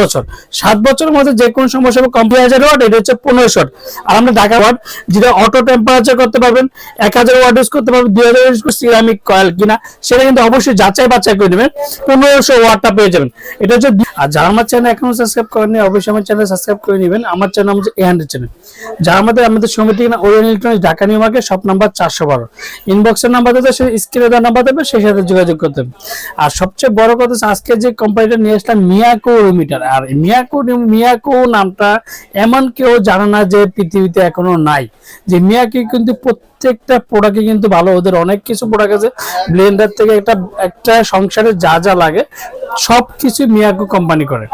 বছর। সাত বছরের মধ্যে যে কোনো সমস্যা হবে কম দুই হাজার ওয়াট এটা হচ্ছে পনেরোশো ওয়াট আর আমরা ঢাকা ওয়াট যেটা অটো টেম্পারেচার করতে পারবেন, এক হাজার ওয়াট ইউজ করতে পারবেন, দুই হাজার ইউজ সিরামিক কয়েল কিনা, সেটা কিন্তু অবশ্যই যাচাই বাছাই করে নেবেন। পনেরোশো ওয়াটটা পেয়ে যাবেন। এটা হচ্ছে আর যারা আমার চ্যানেল এখনও সাবস্ক্রাইব করেনি অবশ্যই আমার চ্যানেল সাবস্ক্রাইব করে নেবেন। আমার চ্যানেল হচ্ছে এ হান্ড্রেড চ্যানেল যার মধ্যে আমাদের সমিতি কিনা Orion electronics Dhaka New Market সব নাম্বার চারশো বারো। ইনবক্সের নাম্বার দেবে সেই স্ক্রিনে দেওয়ার নাম্বার দেবে সেই সাথে যোগাযোগ করতে আর সবচেয়ে বড় কথা আজকে যে কোম্পানিটা নিয়ে আসলাম মিয়াকো রুমিটার আর মিয়াকো মিয়াকো নামটা এমন কেউ জানে না যে পৃথিবীতে এখনও নাই। যে মিয়াকে কিন্তু প্রত্যেকটা প্রোডাক্টে কিন্তু ভালো। ওদের অনেক কিছু প্রোডাক্ট আছে। ব্লেন্ডার থেকে একটা একটা সংসারে যা যা লাগে সব কিছু মিয়াকো কোম্পানি করে।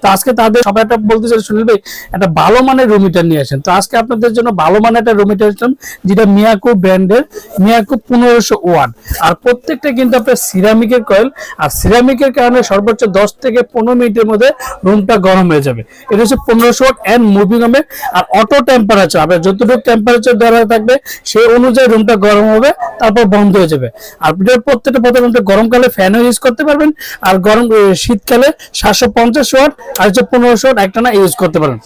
তো আজকে তাদের সবাই একটা বলতে চাই ভাই, একটা ভালো মানের রুমিটার নিয়ে আসেন। তো আজকে আপনাদের জন্য ভালো মানের একটা রুমিটার আসলাম যেটা মিয়াকো ব্র্যান্ডের মিয়াকো পনেরোশো ওয়ান। আর প্রত্যেকটা কিন্তু আপনার সিরামিকের কয়েল আর সিরামিকের কারণে সর্বোচ্চ দশ থেকে পনেরো মিনিটের মধ্যে রুমটা গরম হয়ে যাবে। এটা হচ্ছে পনেরোশো ওয়াট অ্যান্ড মুভিং হবে আর অটো টেম্পারেচার আপনার যতটুকু টেম্পারেচার দেওয়া থাকবে সেই অনুযায়ী রুমটা গরম হবে, তারপর বন্ধ হয়ে যাবে। এটার প্রত্যেকটা প্রথম রুমটা গরমকালে ফ্যানও ইউজ করতে পারবেন, আর গরম শীতকালে সাতশো পঞ্চাশ ওয়াট আর হচ্ছে পনেরোশো ওয়াট একটা না ইউজ করতে পারেন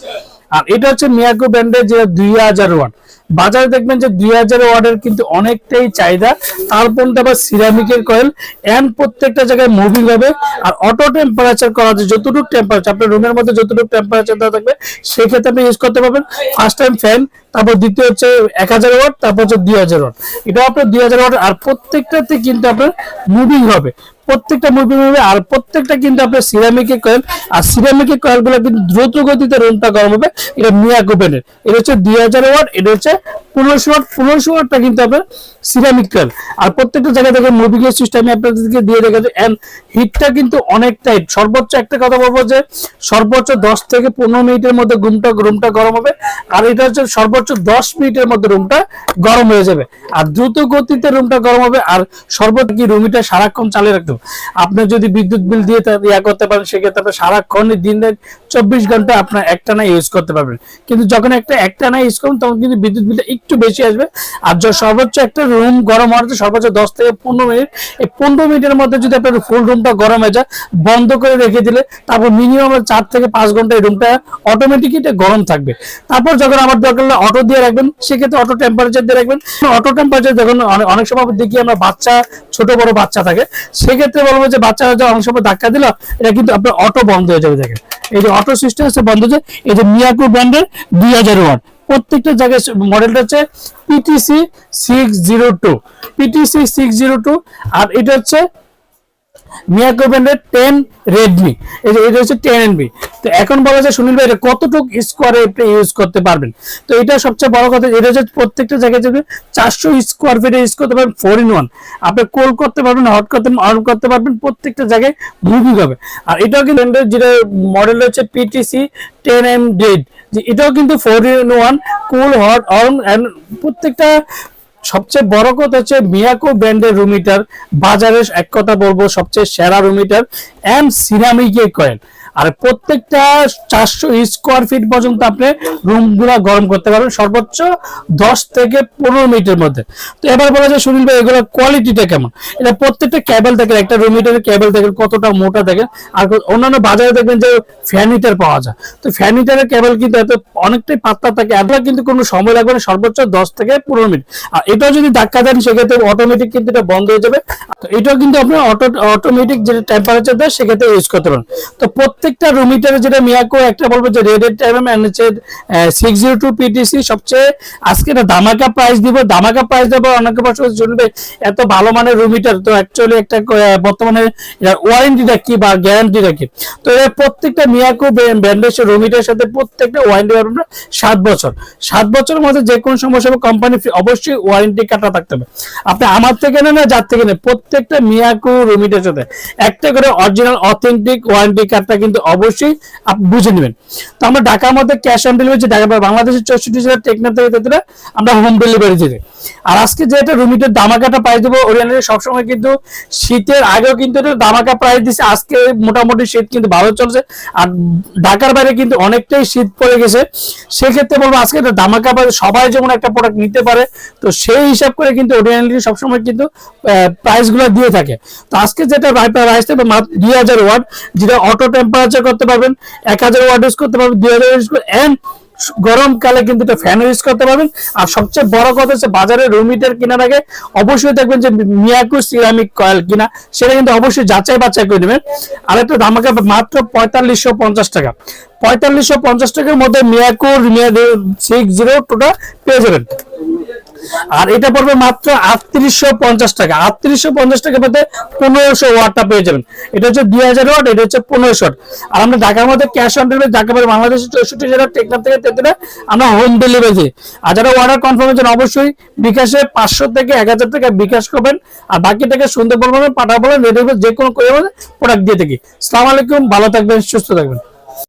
আর এটা হচ্ছে মিয়াকো ব্র্যান্ডের যে দুই হাজার ওয়াট বাজারে দেখবেন যে দুই হাজার ওয়ার্ডের কিন্তু অনেকটাই চাহিদা। তারপর আবার সিরামিকের কয়েল এন্ড প্রত্যেকটা জায়গায় মুভিং হবে। আর অটো টেম্পারেচার করা আছে, যতটুকু টেম্পারেচার আপনার রুমের মধ্যে যতটুকু টেম্পারেচার দেওয়া থাকবে, সেক্ষেত্রে আপনি ইউজ করতে পারবেন। ফার্স্ট টাইম ফ্যান তারপর দ্বিতীয় হচ্ছে এক হাজার ওয়াট তারপর হচ্ছে দুই হাজার ওয়াট এটা আপনার দুই হাজার ওয়াট আর প্রত্যেকটাতে কিন্তু আপনার মুভিং হবে। প্রত্যেকটা মুভিং হবে, আর প্রত্যেকটা কিন্তু আপনার সিরামিকের কয়েল আর সিরামিকের কয়েলগুলো কিন্তু দ্রুত গতিতে রুমটা গরম হবে। এটা মিয়া ব্র্যান্ডের এটা হচ্ছে দুই হাজার ওয়াট এটা হচ্ছে পনেরোশো ওয়াট পনেরোশো ওয়াটটা কিন্তু আপনার সিরামিক আর প্রত্যেকটা জায়গা থেকে মুভিং এর সিস্টেম আপনাদেরকে দিয়ে রেখেছে এন্ড হিটটা কিন্তু অনেকটাই। সর্বোচ্চ একটা কথা বলব যে, সর্বোচ্চ দশ থেকে পনেরো মিনিটের মধ্যে রুমটা রুমটা গরম হবে। আর এটা হচ্ছে সর্বোচ্চ দশ মিনিটের মধ্যে রুমটা গরম হয়ে যাবে। আর দ্রুত গতিতে রুমটা গরম হবে। আর সর্বোচ্চ কি রুমিটা সারাক্ষণ চালিয়ে রাখতে হবে। আপনি যদি বিদ্যুৎ বিল দিয়ে ইয়া করতে পারেন, সেক্ষেত্রে সারাক্ষণ দিনে চব্বিশ ঘণ্টা আপনার একটানা ইউজ করতে পারবেন। কিন্তু যখন একটা একটানা ইউজ করবেন, তখন কিন্তু বিদ্যুৎ বিলটা একটু বেশি আসবে। আর য- সর্বোচ্চ একটা রুম গরম হওয়ার সর্বোচ্চ দশ থেকে পনেরো মিনিট। এই পনেরো মিনিটের মধ্যে যদি আপনার ফুল রুমটা গরম হয়ে যায়, বন্ধ করে রেখে দিলে তারপর মিনিমাম চার থেকে পাঁচ ঘণ্টা এই রুমটা অটোমেটিক এটা গরম থাকবে। তারপর যখন আমার দরকার হলে অটো দিয়ে রাখবেন, সেক্ষেত্রে অটো টেম্পারেচার দিয়ে রাখবেন। অটো টেম্পারেচার যখন অনেক- সময় দেখি আমরা বাচ্চা, ছোট, বড় বাচ্চা থাকে, সেক্ষেত্রে বলব যে বাচ্চা যখন অনেক সময় ধাক্কা দিল, এটা কিন্তু আপনার অটো বন্ধ হয়ে যাবে দেখেন। এই যে অটো সিস্টেম আছে বন্ধ হয়ে এই যে মিয়াকো ব্র্যান্ডের দুই হাজার ওয়াট। প্রত্যেকটা জায়গায় মডেলটা হচ্ছে PTC six zero two PTC six zero two আর এটা হচ্ছে মিয়াকো ব্র্যান্ডের টেন রেডমি এই যে, এটা হচ্ছে টেন এনবি তো এখন বলা যায়, সুনীল ভাই, এটা কতটুকু স্কোয়ারে আপনি ইউজ করতে পারবেন? তো এটা সবচেয়ে বড় কথা, এটা হচ্ছে প্রত্যেকটা জায়গায় যদি চারশো স্কোয়ার ফিটে ইউজ করতে পারবেন ফোর ইন ওয়ান আপনি কোল করতে পারবেন হট করতে অন করতে পারবেন, প্রত্যেকটা জায়গায় মুভিং হবে আর এটাও কিন্তু যেটা মডেল হচ্ছে পিটিসি টেন এম ডেড এটাও কিন্তু four in one cool hot on প্রত্যেকটা সবচেয়ে বড় কথা হচ্ছে মিয়াকো ব্র্যান্ডের রুমিটার। বাজারে এক কথা বলব, সবচেয়ে সেরা রুমিটার এম সিরামিকের কয়েল আর প্রত্যেকটা চারশো স্কোয়ার ফিট পর্যন্ত আপনি রুমগুলা গরম করতে পারবেন, সর্বোচ্চ দশ থেকে পনেরো মিনিটের মধ্যে। তো এবার বলা যায়, সুনীল ভাই, এগুলোর কোয়ালিটিটা কেমন? এটা প্রত্যেকটা ক্যাবেল থাকে একটা রুমিটারের ক্যাবেল থাকে কতটা মোটা থাকে আর অন্যান্য বাজারে দেখবেন যে ফ্যান হিটার পাওয়া যায়। তো ফ্যান হিটারের ক্যাবেল কিন্তু এত অনেকটাই পাতলা থাকে এটা কিন্তু কোনো সময় লাগবে না, সর্বোচ্চ দশ থেকে পনেরো মিনিট। আর এটাও যদি ধাক্কা দেন, সেক্ষেত্রে অটোমেটিক কিন্তু এটা বন্ধ হয়ে যাবে। তো এটাও কিন্তু আপনি অটো অটোমেটিক যেটা টেম্পারেচার দেয়, সেক্ষেত্রে ইউজ করতে পারেন। তো প্রত্যেকটা রুমিটারে যেটা মিয়াকো একটা বলব যে রেডের টাইম এন্ড হচ্ছে সিক্স জিরো টু পিটিসি সবচেয়ে আজকে এটা ধামাকা প্রাইস দিব। ধামাকা প্রাইস দেবো অনেকে বছর শুনবে, এত ভালো মানের রুমিটার তো অ্যাকচুয়ালি একটা বর্তমানে ওয়ারেন্টিটা কি বা গ্যারান্টিটা কি? তো এর প্রত্যেকটা মিয়াকো ব্র্যান্ডের রুমিটার সাথে প্রত্যেকটা ওয়ারেন্টি পাবেন সাত বছর। সাত বছরের মধ্যে যে কোনো সমস্যা হবে কোম্পানি অবশ্যই ওয়ারেন্টি কাটা থাকতে হবে। আপনি আমার থেকে নেন না যার থেকে নেন, প্রত্যেকটা মিয়াকো রুমিটার সাথে একটা করে অরিজিনাল অথেন্টিক ওয়ারেন্টি কার্ডটা কিন্তু অবশ্যই আপনি বুঝে নেবেন। তো আমরা ঢাকার মধ্যে ক্যাশ অন ডেলিভারি ঢাকা বাংলাদেশের চৌষট্টি জেলার টেকনাথ থেকে আমরা হোম ডেলিভারি দিই। আর আজকে যে এটা রুমিটের দামাকাটা প্রাইস দেবো, ওরিয়ানের সবসময় কিন্তু শীতের আগেও কিন্তু এটা দামাকা প্রাইস দিচ্ছে আজকে মোটামুটি শীত কিন্তু ভালো চলছে। আর ঢাকার বাইরে কিন্তু অনেকটাই শীত পড়ে গেছে। সেক্ষেত্রে বলব আজকে এটা দামাকা প্রাইস সবাই যেমন একটা প্রোডাক্ট নিতে পারে, তো সেই হিসাব করে কিন্তু ওরিয়ানলি সবসময় কিন্তু প্রাইসগুলো দিয়ে থাকে। তো আজকে যেটা প্রাইস থাকবে দুই হাজার ওয়াট, যেটা অটো টেম্পারেচার করতে পারবেন, এক হাজার ওয়াট ইউজ করতে পারবেন, দুই হাজার ইউজ এন্ড গরমকালে কিন্তু এটা ফ্যান ইউজ করতে পারবেন। আর সবচেয়ে বড় কথা হচ্ছে বাজারে রুম হিটার কেনার আগে অবশ্যই দেখবেন যে মিয়াকু সিরামিক কয়েল কিনা, সেটা কিন্তু অবশ্যই যাচাই বাছাই করে নেবেন। আর একটা দামাকা মাত্র পঁয়তাল্লিশশো পঞ্চাশ টাকা। পঁয়তাল্লিশশো পঞ্চাশ টাকার মধ্যে মিয়াকুর সিক্স জিরো টুটা পেয়ে যাবেন। আর এটা পড়বে মাত্র আটত্রিশশো পঞ্চাশ টাকা। আটত্রিশশো পঞ্চাশ টাকার মধ্যে পনেরোশো ওয়াটটা পেয়ে যাবেন। এটা হচ্ছে দুই হাজার ওয়াট, এটা হচ্ছে পনেরোশো আর আমরা ঢাকার মধ্যে ক্যাশ অন ডেলিভারি ঢাকা বাইরে বাংলাদেশের চৌষট্টি জেলা টেকনাফ থেকে তেতুলে আমরা হোম ডেলিভারি দিই আর যারা অর্ডার কনফার্মের জন্য অবশ্যই বিকাশে পাঁচশো থেকে এক হাজার টাকা বিকাশ করবেন। আর বাকি টাকা সুন্দর বলবেন পাঠা বলেন রেডি যে কোনো করে প্রোডাক্ট দিয়ে থাকি। সালাম আলাইকুম, ভালো থাকবেন, সুস্থ থাকবেন।